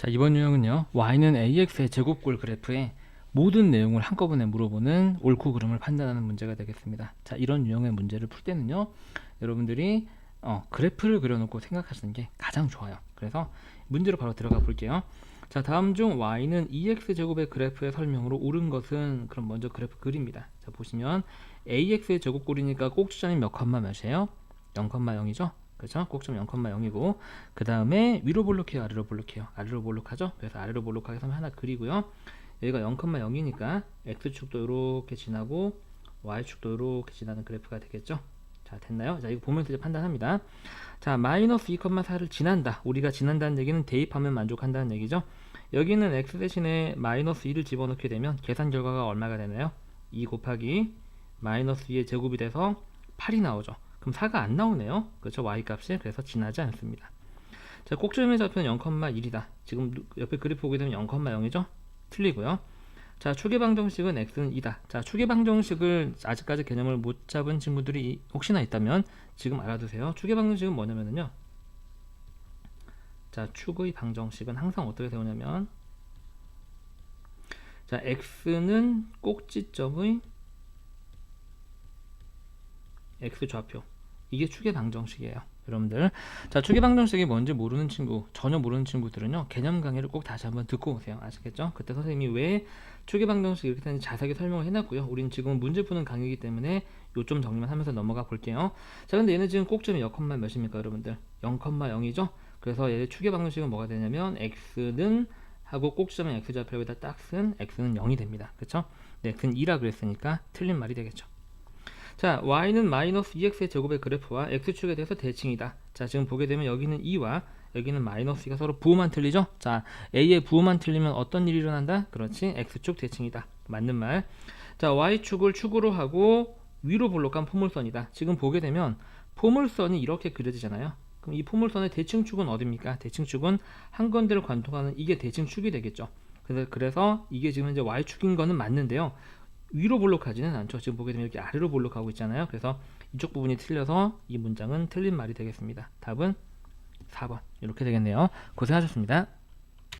자 이번 유형은요 y는 ax의 제곱골 그래프에 모든 내용을 한꺼번에 물어보는 옳고 그름을 판단하는 문제가 되겠습니다. 자 이런 유형의 문제를 풀 때는요 여러분들이 어, 그래프를 그려놓고 생각하시는 게 가장 좋아요. 그래서 문제로 바로 들어가 볼게요. 자 다음 중 y는 2x 제곱의 그래프의 설명으로 옳은 것은 그럼 먼저 그래프 그립니다. 자 보시면 ax의 제곱골이니까 꼭지점이 몇 컴마 몇이에요? 0,0이죠? 그렇죠? 꼭점 0,0이고 그 다음에 위로 볼록해요, 아래로 볼록해요. 아래로 볼록하죠? 그래서 아래로 볼록하게 하면 하나 그리고요. 여기가 0,0이니까 x축도 이렇게 지나고 y축도 이렇게 지나는 그래프가 되겠죠? 자 됐나요? 자 이거 보면서 이제 판단합니다. 자 마이너스 2,4를 지난다. 우리가 지난다는 얘기는 대입하면 만족한다는 얘기죠. 여기는 x 대신에 마이너스 2를 집어넣게 되면 계산 결과가 얼마가 되나요? 2 곱하기 마이너스 2의 제곱이 돼서 8이 나오죠. 그럼 4가 안 나오네요. 그렇죠? y 값이 그래서 지나지 않습니다. 자, 꼭지점의 좌표는 0,1이다. 지금 누- 옆에 그래프 보게 되면 0,0이죠? 틀리고요. 자, 추계방정식은 x는 2다. 자, 추계방정식을 아직까지 개념을 못 잡은 친구들이 이- 혹시나 있다면 지금 알아두세요. 추계방정식은 뭐냐면요. 자, 축의 방정식은 항상 어떻게 세우냐면 자, x는 꼭지점의 x 좌표 이게 추계 방정식이에요 여러분들. 자 추계 방정식이 뭔지 모르는 친구 전혀 모르는 친구들은요 개념 강의를 꼭 다시 한번 듣고 오세요. 아시겠죠? 그때 선생님이 왜 추계 방정식 이렇게 되는지 자세하게 설명을 해놨고요. 우린 지금 문제 푸는 강의이기 때문에 요점 정리만 하면서 넘어가 볼게요. 자 근데 얘는 지금 꼭점이 0, 몇입니까 여러분들? 0,0이죠? 그래서 얘의 추계 방정식은 뭐가 되냐면 x는 하고 꼭지점의 x 좌표에다 딱 쓴 x는 0이 됩니다. 그쵸? 네, x는 2라 그랬으니까 틀린 말이 되겠죠 자, y는 마이너스 2x의 제곱의 그래프와 x축에 대해서 대칭이다. 자, 지금 보게 되면 여기는 2와 여기는 마이너스 2가 서로 부호만 틀리죠? 자, a의 부호만 틀리면 어떤 일이 일어난다? 그렇지, x축 대칭이다. 맞는 말. 자, y축을 축으로 하고 위로 볼록한 포물선이다. 지금 보게 되면 포물선이 이렇게 그려지잖아요. 그럼 이 포물선의 대칭축은 어딥니까? 대칭축은 한 건대를 관통하는 이게 대칭축이 되겠죠. 그래서 이게 지금 이제 y축인 거는 맞는데요. 위로 볼록하지는 않죠. 지금 보게 되면 이렇게 아래로 볼록하고 있잖아요. 그래서 이쪽 부분이 틀려서 이 문장은 틀린 말이 되겠습니다. 답은 4번 이렇게 되겠네요. 고생하셨습니다.